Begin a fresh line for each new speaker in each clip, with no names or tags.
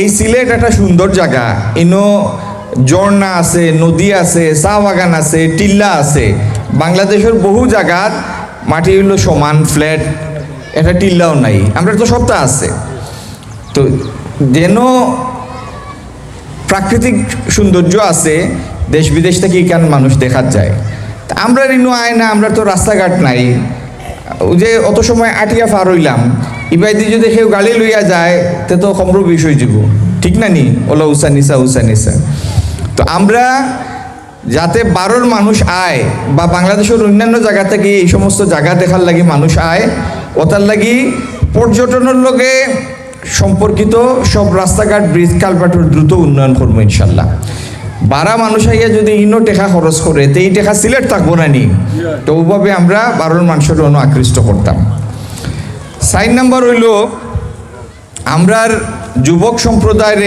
এই সিলেট একটা সুন্দর জায়গা। ইনো ঝর্ণা আছে, নদী আছে, চা বাগান আছে টিল্লা আছে। বাংলাদেশের বহু জায়গাত মাটি হইল সমান, ফ্ল্যাট, একটা টিল্লাও নাই। আমরা তো সবটা আছে। তো যেন প্রাকৃতিক সৌন্দর্য আছে, দেশ বিদেশ থেকে কেন মানুষ দেখা যায়। আমরা রিনু আয় না, আমরা তো রাস্তাঘাট নাই। ওই যে অত সময় আটিয়া পার হইলাম ইবাইদি যদি কেউ গালি লইয়া যায় তে তো খমর বিষয় যাব। ঠিক না নি? ওলা উষা নিসা উষা নিসা তো আমরা যাতে বারোর মানুষ আয় বা বাংলাদেশের অন্যান্য জায়গা থেকে এই সমস্ত জায়গা দেখার লাগি মানুষ আয় ওটার লাগি পর্যটনের লগে সম্পর্কিত সব রাস্তাঘাট ব্রিজ কালপাটুর দ্রুত উন্নয়ন করব ইনশাল্লাহ। বারা মানুষ আইয়া যদি ইনো টেকা খরচ করে তো এই টেকা সিলেট থাকব না নি? তো ওভাবে আমরা বারোর মানুষের অনু আকৃষ্ট করতাম সাইন নাম্বার হইল, আমরার যুবক সম্প্রদায়ের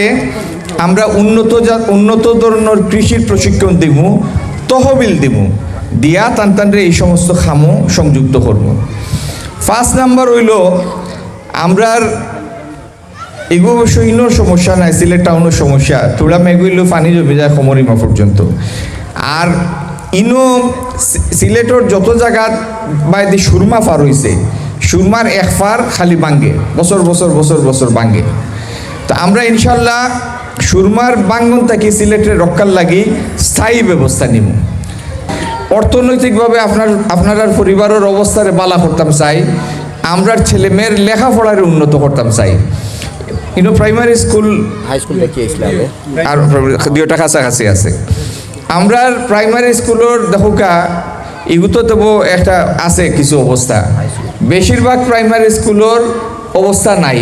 আমরা উন্নত জাত উন্নত ধরনের কৃষির প্রশিক্ষণ দিব তহবিল দিব দিয়া টান টানরে এই সমস্ত খামো সংযুক্ত করব ফার্স্ট নাম্বার হইল, আমরার এগুলো ইনোর সমস্যা নাই, সিলেট টাউনের সমস্যা তোরা মেগুইলো পানি জমে যায় সমরিমা পর্যন্ত। আর ইনো সিলেটর যত জায়গাত বা এদি সুরমা ফার হইছে সুরমার এক ফার খালি বাঙ্গে বছর বছর বছর বছর বাঙ্গে। তো আমরা ইনশাল্লাহ সুরমার বাঙ্গন থেকে সিলেটের রক্ষার লাগি স্থায়ী ব্যবস্থা নিব অর্থনৈতিকভাবে আপনার আপনার পরিবারের অবস্থারে বালা করতাম চাই আমরার ছেলে মেয়ের লেখাপড়ারে উন্নত করতাম চাই। কিন্তু প্রাইমারি স্কুল
হাই স্কুল থেকে
আর দুইটা কাছাকাছি আছে। আমরা প্রাইমারি স্কুলের দেখোকা এগুতো তো একটা আছে কিছু অবস্থা। বেশিরভাগ প্রাইমারি স্কুলের অবস্থা নাই।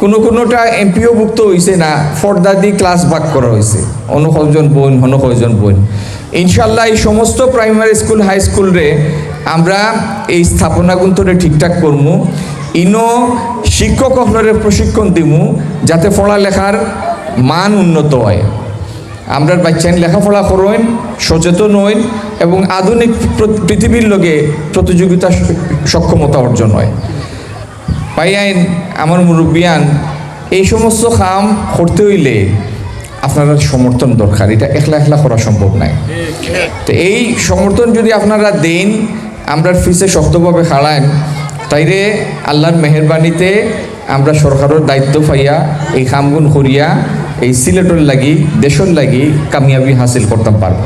কোনো কোনোটা এমপিও ভুক্ত হয়েছে না ফর্দা দিয়ে ক্লাস ভাগ করা হয়েছে অন্য কয়জন বোন, অন্য কয়জন বোন। ইনশাল্লাহ এই সমস্ত প্রাইমারি স্কুল হাই স্কুল রে আমরা এই স্থাপনা গুন্তরে ঠিকঠাক করব ইনো শিক্ষক আপনারে প্রশিক্ষণ দিমু, যাতে পড়ালেখার মান উন্নত হয়। আমরা বাচ্চান লেখাপড়া করেন, সচেতন হইন এবং আধুনিক পৃথিবীর লোকে প্রতিযোগিতা সক্ষমতা অর্জন হয়। পাই আইন, আমার মুরব্বিয়ান এই সমস্ত কাম করতে হইলে আপনারা সমর্থন দরকার। এটা একলা একলা করা সম্ভব নাই। তো এই সমর্থন যদি আপনারা দেন আমরা ফিসে শক্তভাবে খাড়ান, তাইরে আল্লাহর মেহরবানিতে আমরা সরকারের দায়িত্ব পাইয়া এই কামগুন করিয়া এই সিলেটর লাগি দেশের লাগি কামিয়াবি হাসিল করতে পারব